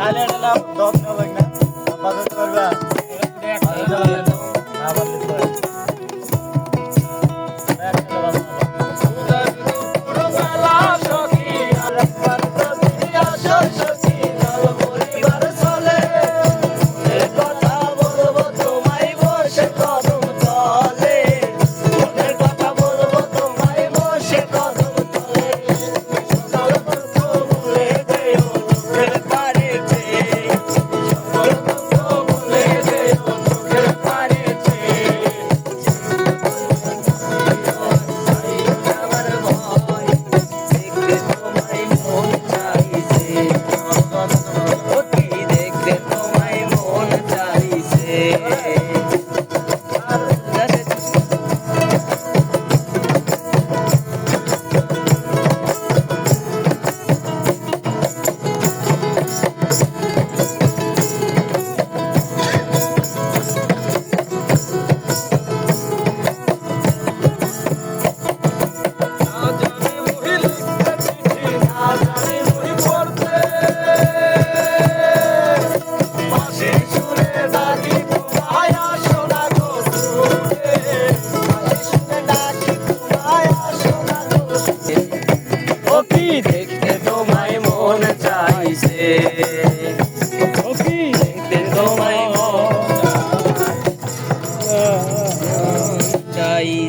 I dalam dosa lagi. Wow. মন চাইছে। দেখতে তোমায় মন চাইছে।